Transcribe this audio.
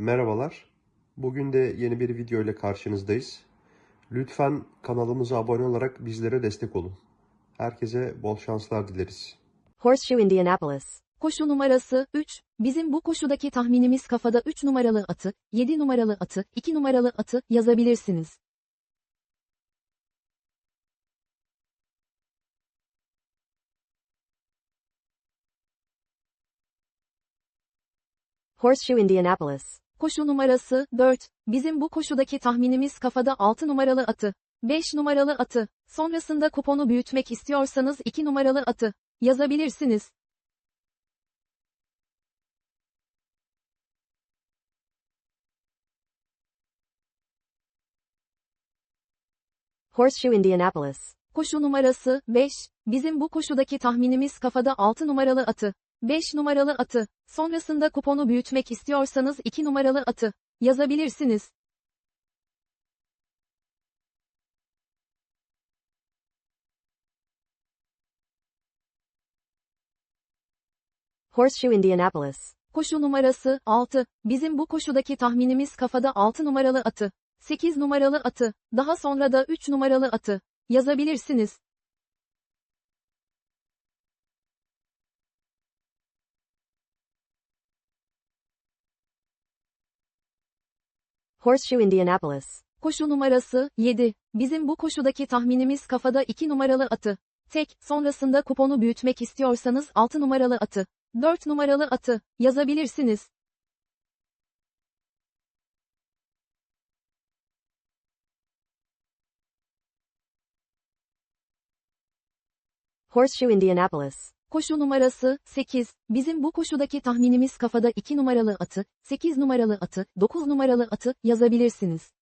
Merhabalar. Bugün de yeni bir video ile karşınızdayız. Lütfen kanalımıza abone olarak bizlere destek olun. Herkese bol şanslar dileriz. Horseshoe Indianapolis. Koşu numarası 3. Bizim bu koşudaki tahminimiz kafada 3 numaralı atı, 7 numaralı atı, 2 numaralı atı yazabilirsiniz. Horseshoe Indianapolis. Koşu numarası 4. Bizim bu koşudaki tahminimiz kafada 6 numaralı atı, 5 numaralı atı, sonrasında kuponu büyütmek istiyorsanız 2 numaralı atı yazabilirsiniz. Horseshoe Indianapolis. Koşu numarası 5. Bizim bu koşudaki tahminimiz kafada 6 numaralı atı, 5 numaralı atı, sonrasında kuponu büyütmek istiyorsanız 2 numaralı atı yazabilirsiniz. Horseshoe Indianapolis. Koşu numarası 6. Bizim bu koşudaki tahminimiz kafada 6 numaralı atı, 8 numaralı atı, daha sonra da 3 numaralı atı yazabilirsiniz. Horseshoe Indianapolis. Koşu numarası 7. Bizim bu koşudaki tahminimiz kafada 2 numaralı atı. Tek, sonrasında kuponu büyütmek istiyorsanız 6 numaralı atı, 4 numaralı atı yazabilirsiniz. Horseshoe Indianapolis. Koşu numarası 8. Bizim bu koşudaki tahminimiz kafada 2 numaralı atı, 8 numaralı atı, 9 numaralı atı yazabilirsiniz.